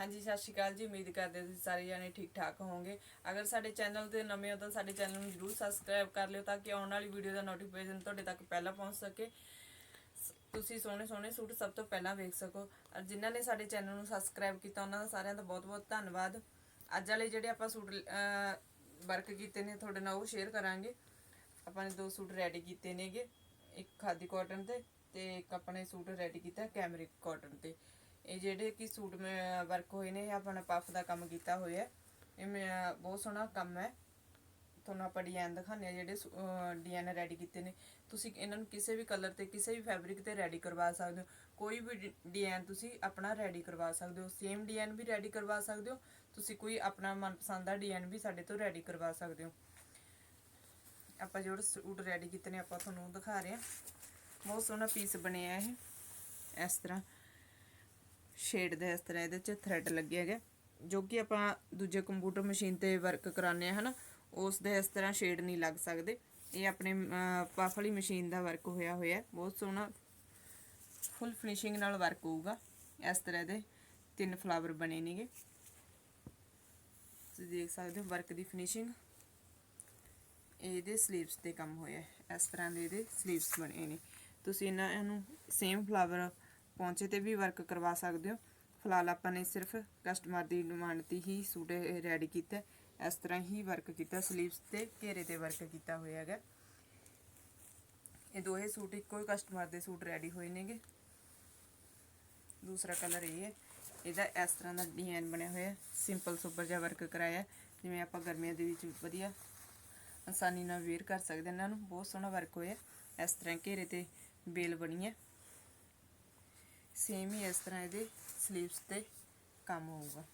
ਹਾਂਜੀ, ਸਤਿ ਸ਼੍ਰੀ ਅਕਾਲ ਜੀ। ਉਮੀਦ ਕਰਦੇ ਤੁਸੀਂ ਸਾਰੇ ਜਾਣੇ ਠੀਕ ਠਾਕ ਹੋਵੋਗੇ। ਅਗਰ ਸਾਡੇ ਚੈਨਲ ਤੇ ਨਵੇਂ ਹੋ ਤਾਂ ਸਾਡੇ ਚੈਨਲ ਨੂੰ ਜਰੂਰ ਸਬਸਕ੍ਰਾਈਬ ਕਰ ਲਿਓ ਤਾਂ ਕਿ ਆਉਣ ਵਾਲੀ ਵੀਡੀਓ ਦਾ ਨੋਟੀਫਿਕੇਸ਼ਨ ਤੁਹਾਡੇ ਤੱਕ ਪਹਿਲਾਂ ਪਹੁੰਚ ਸਕੇ। ਸ- ਤੁਸੀਂ ਸੋਹਣੇ ਸੋਹਣੇ ਸੂਟ ਸਭ ਤੋਂ ਪਹਿਲਾਂ ਵੇਖ ਸਕੋ। ਔਰ ਜਿਨ੍ਹਾਂ ਨੇ ਸਾਡੇ ਚੈਨਲ ਨੂੰ ਸਬਸਕ੍ਰਾਈਬ ਕੀਤਾ, ਉਹਨਾਂ ਦਾ ਸਾਰਿਆਂ ਦਾ ਬਹੁਤ-ਬਹੁਤ ਧੰਨਵਾਦ। ਅੱਜ ਵਾਲੇ ਜਿਹੜੇ ਆਪਾਂ ਸੂਟ ਵਰਕ ਕੀਤੇ ਨੇ, ਤੁਹਾਡੇ ਨਾਲ ਉਹ ਸ਼ੇਅਰ ਕਰਾਂਗੇ। ਆਪਾਂ ਨੇ ਦੋ ਸੂਟ ਰੈਡੀ ਕੀਤੇ ਨੇਗੇ। ਇੱਕ ਖਾਦੀ ਕਾਟਨ ਤੇ ਤੇ ਇੱਕ ਆਪਣੇ ਸੂਟ ਰੈਡੀ ਕੀਤਾ ਕੈਮਰਿਕ ਕਾਟਨ ਤੇ। ਇਹ ਜਿਹੜੇ ਕਿ ਸੂਟ ਮੈਂ ਵਰਕ ਹੋਏ ਨੇ, ਇਹ ਆਪਣਾ ਪਫ ਦਾ ਕੰਮ ਕੀਤਾ ਹੋਇਆ ਹੈ। ਇਹ ਮੈਂ ਬਹੁਤ ਸੋਹਣਾ ਕੰਮ ਹੈ। ਤੁਹਾਨੂੰ ਆਪਾਂ ਡਿਜ਼ਾਈਨ ਦਿਖਾਉਂਦੇ ਆ ਜਿਹੜੇ ਡਿਜ਼ਾਈਨ ਰੈਡੀ ਕੀਤੇ ਨੇ। ਤੁਸੀਂ ਇਹਨਾਂ ਨੂੰ ਕਿਸੇ ਵੀ ਕਲਰ ਤੇ, ਕਿਸੇ ਵੀ ਫੈਬਰਿਕ ਤੇ ਰੈਡੀ ਕਰਵਾ ਸਕਦੇ ਹੋ। ਕੋਈ ਵੀ ਡਿਜ਼ਾਈਨ ਤੁਸੀਂ ਆਪਣਾ ਰੈਡੀ ਕਰਵਾ ਸਕਦੇ ਹੋ। ਸੇਮ ਡਿਜ਼ਾਈਨ ਵੀ ਰੈਡੀ ਕਰਵਾ ਸਕਦੇ ਹੋ। ਤੁਸੀਂ ਕੋਈ ਆਪਣਾ ਮਨਪਸੰਦ ਦਾ ਡਿਜ਼ਾਈਨ ਵੀ ਸਾਡੇ ਤੋਂ ਰੈਡੀ ਕਰਵਾ ਸਕਦੇ ਹੋ। ਆਪਾਂ ਜਿਹੜੇ ਸੂਟ ਰੈਡੀ ਕੀਤੇ ਨੇ, ਆਪਾਂ ਤੁਹਾਨੂੰ ਦਿਖਾ ਰਹੇ ਹਾਂ। ਬਹੁਤ ਸੋਹਣਾ ਪੀਸ ਬਣਿਆ ਇਹ। ਇਸ ਤਰ੍ਹਾਂ। ਸ਼ੇਡ ਦਾ ਇਸ ਤਰ੍ਹਾਂ ਇਹਦੇ 'ਚ ਥ੍ਰੈਡ ਲੱਗਿਆ ਹੈਗੇ। ਜੋ ਕਿ ਆਪਾਂ ਦੂਜੇ ਕੰਪਿਊਟਰ ਮਸ਼ੀਨ ਤੇ ਵਰਕ ਕਰਾਉਂਦੇ ਆ ਹਨਾ, ਉਸ ਦੇ ਇਸ ਤਰ੍ਹਾਂ ਸ਼ੇਡ ਨਹੀਂ ਲੱਗ ਸਕਦੇ। ਇਹ ਆਪਣੇ ਪਫ ਵਾਲੀ ਮਸ਼ੀਨ ਦਾ ਵਰਕ ਹੋਇਆ ਹੋਇਆ ਬਹੁਤ ਸੋਹਣਾ ਫੁੱਲ ਫਿਨਿਸ਼ਿੰਗ ਨਾਲ ਵਰਕ ਹੋਊਗਾ। ਇਸ ਤਰ੍ਹਾਂ ਦੇ ਤਿੰਨ ਫਲਾਵਰ ਬਣੇ ਨੇਗੇ। ਤੁਸੀਂ ਦੇਖ ਸਕਦੇ ਹੋ ਵਰਕ ਦੀ ਫਿਨਿਸ਼ਿੰਗ ਇਹਦੇ ਸਲੀਵਸ ਤੇ ਕੰਮ ਹੋਇਆ ਇਸ ਤਰ੍ਹਾਂ ਦੇ ਇਹਦੇ ਸਲੀਵਸ ਬਣੇ ਨੇ। ਤੁਸੀਂ ਇਹਨਾਂ ਨੂੰ ਸੇਮ ਫਲਾਵਰ ਪਹੁੰਚੇ ਤੇ ਵੀ ਵਰਕ ਕਰਵਾ ਸਕਦੇ ਹੋ। ਫਿਲਹਾਲ ਆਪਾਂ ਨੇ ਸਿਰਫ ਕਸਟਮਰ ਦੀ ਡਿਮਾਂਡ ਤੇ ਹੀ ਸੂਟ ਰੈਡੀ ਕੀਤਾ। ਇਸ ਤਰ੍ਹਾਂ ਹੀ ਵਰਕ ਕੀਤਾ ਸਲੀਵਸ ਤੇ ਘੇਰੇ ਤੇ ਵਰਕ ਕੀਤਾ ਹੋਇਆ ਹੈਗਾ। ਇਹ ਦੋਹੇ ਸੂਟ ਇੱਕੋ ਹੀ ਕਸਟਮਰ ਦੇ ਸੂਟ ਰੈਡੀ ਹੋਏ ਨੇਗੇ। ਦੂਸਰਾ ਕਲਰ ਇਹ ਹੈ। ਇਹਦਾ ਇਸ ਤਰ੍ਹਾਂ ਦਾ ਡਿਜ਼ਾਈਨ ਬਣਿਆ ਹੋਇਆ। ਸਿੰਪਲ ਸੁਪਰ ਜਿਹਾ ਵਰਕ ਕਰਾਇਆ। ਜਿਵੇਂ ਆਪਾਂ ਗਰਮੀਆਂ ਦੇ ਵਿੱਚ ਵਧੀਆ ਆਸਾਨੀ ਨਾਲ ਵੇਅਰ ਕਰ ਸਕਦੇ ਇਹਨਾਂ ਨੂੰ ਬਹੁਤ ਸੋਹਣਾ ਵਰਕ ਹੋਇਆ। ਇਸ ਤਰ੍ਹਾਂ ਘੇਰੇ ਤੇ ਬੇਲ ਬਣੀ ਹੈ। ਸੇਮ ਹੀ ਇਸ ਤਰ੍ਹਾਂ ਇਹਦੇ ਸਲੀਵਸ ਤੇ ਕੰਮ ਹੋਊਗਾ।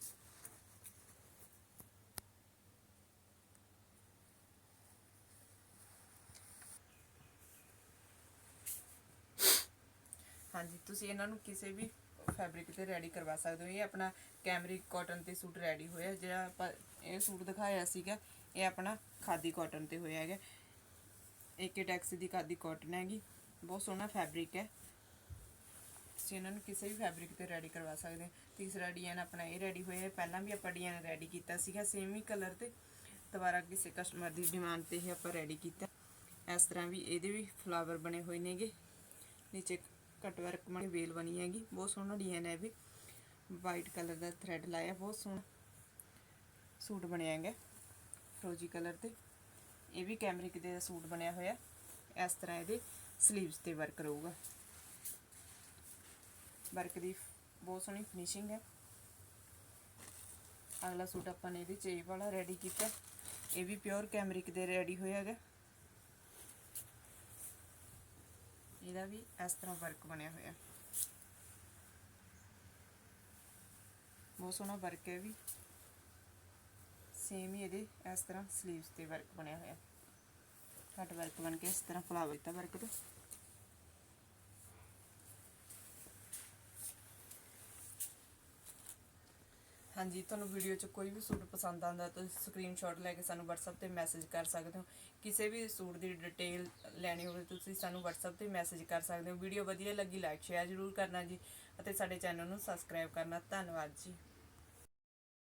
ਹਾਂਜੀ, ਤੁਸੀਂ ਇਹਨਾਂ ਨੂੰ ਕਿਸੇ ਵੀ ਫੈਬਰਿਕ ਤੇ ਰੈਡੀ ਕਰਵਾ ਸਕਦੇ ਹੋ। ਇਹ ਆਪਣਾ ਕੈਮਰਿਕ ਕਾਟਨ ਤੇ ਸੂਟ ਰੈਡੀ ਹੋਇਆ, ਜਿਹੜਾ ਆਪਾਂ ਇਹ ਸੂਟ ਦਿਖਾਇਆ ਸੀਗਾ, ਇਹ ਆਪਣਾ ਖਾਦੀ ਕਾਟਨ ਤੇ ਹੋਇਆ ਹੈਗਾ। ਏਕੇ ਟੈਕਸੀ ਦੀ ਖਾਦੀ ਕਾਟਨ ਹੈਗੀ। ਬਹੁਤ ਸੋਹਣਾ ਫੈਬਰਿਕ ਹੈ। ਤੁਸੀਂ ਇਹਨਾਂ ਨੂੰ ਕਿਸੇ ਵੀ ਫੈਬਰਿਕ ਤੇ ਰੈਡੀ ਕਰਵਾ ਸਕਦੇ ਹੋ। ਤੀਸਰਾ ਡਿਜ਼ਾਈਨ ਆਪਣਾ ਇਹ ਰੈਡੀ ਹੋਇਆ ਹੈ। ਪਹਿਲਾਂ ਵੀ ਆਪਾਂ ਡਿਜ਼ਾਈਨ ਰੈਡੀ ਕੀਤਾ ਸੀਗਾ ਸੇਮ ਹੀ ਕਲਰ ਤੇ ਦੁਬਾਰਾ ਕਿਸੇ ਕਸਟਮਰ ਦੀ ਡਿਮਾਂਡ ਤੇ ਹੀ ਆਪਾਂ ਰੈਡੀ ਕੀਤਾ। ਇਸ ਤਰ੍ਹਾਂ ਵੀ ਇਹਦੇ ਵੀ ਫਲਾਵਰ ਬਣੇ ਹੋਏ ਨੇਗੇ। ਨੀਚੇ ਕਟ ਵਰਕ ਬਣੀ ਵੇਲ ਬਣੀ ਹੈਗੀ। ਬਹੁਤ ਸੋਹਣਾ ਡਿਜ਼ਾਈਨ ਹੈ ਵੀ। ਵਾਈਟ ਕਲਰ ਦਾ ਥ੍ਰੈਡ ਲਾਇਆ, ਬਹੁਤ ਸੋਹਣਾ ਸੂਟ ਬਣਿਆ ਹੈਗਾ ਫਰੋਜੀ ਕਲਰ ਤੇ। ਇਹ ਵੀ ਕੈਮਰਿਕ ਦੇ ਸੂਟ ਬਣਿਆ ਹੋਇਆ ਇਸ ਤਰ੍ਹਾਂ ਇਹਦੇ ਸਲੀਵਸ ਤੇ ਵਰਕ ਰਹੂਗਾ। ਵਰਕ ਦੀ ਬਹੁਤ ਸੋਹਣੀ ਫਿਨਿਸ਼ਿੰਗ ਹੈ। ਅਗਲਾ ਸੂਟ ਆਪਾਂ ਨੇ ਇਹਦੇ ਚ ਇਹ ਵਾਲਾ ਰੈਡੀ ਕੀਤਾ। ਇਹ ਵੀ ਪਿਓਰ ਕੈਮਰਿਕ ਦੇ ਰੈਡੀ ਹੋਇਆ ਹੈਗਾ। ਇਹਦਾ ਵੀ ਇਸ ਤਰ੍ਹਾਂ ਵਰਕ ਬਣਿਆ ਹੋਇਆ। ਬਹੁਤ ਸੋਹਣਾ ਵਰਕ ਹੈ ਵੀ। ਸੇਮ ਹੀ ਇਹਦੇ ਇਸ ਤਰ੍ਹਾਂ ਸਲੀਵਸ ਤੇ ਵਰਕ ਬਣਿਆ ਹੋਇਆ। ਘੱਟ ਵਰਕ ਬਣ ਕੇ ਇਸ ਤਰ੍ਹਾਂ ਫਲਾਵਰ ਦਿੱਤਾ ਵਰਕ ਤੇ। ਹਾਂਜੀ, ਤੁਹਾਨੂੰ ਵੀਡੀਓ 'ਚ ਕੋਈ ਵੀ ਸੂਟ ਪਸੰਦ ਆਉਂਦਾ, ਤਾਂ ਤੁਸੀਂ ਸਕਰੀਨਸ਼ਾਟ ਲੈ ਕੇ ਸਾਨੂੰ WhatsApp ਤੇ ਮੈਸੇਜ ਕਰ ਸਕਦੇ ਹੋ। ਕਿਸੇ ਵੀ ਸੂਟ ਦੀ ਡਿਟੇਲ ਲੈਣੀ ਹੋਵੇ, ਤੁਸੀਂ ਸਾਨੂੰ WhatsApp ਤੇ ਮੈਸੇਜ ਕਰ ਸਕਦੇ ਹੋ। ਵੀਡੀਓ ਵਧੀਆ ਲੱਗੀ ਲਾਈਕ ਸ਼ੇਅਰ ਜ਼ਰੂਰ ਕਰਨਾ ਜੀ ਅਤੇ ਸਾਡੇ ਚੈਨਲ ਨੂੰ ਸਬਸਕ੍ਰਾਈਬ ਕਰਨਾ। ਧੰਨਵਾਦ ਜੀ।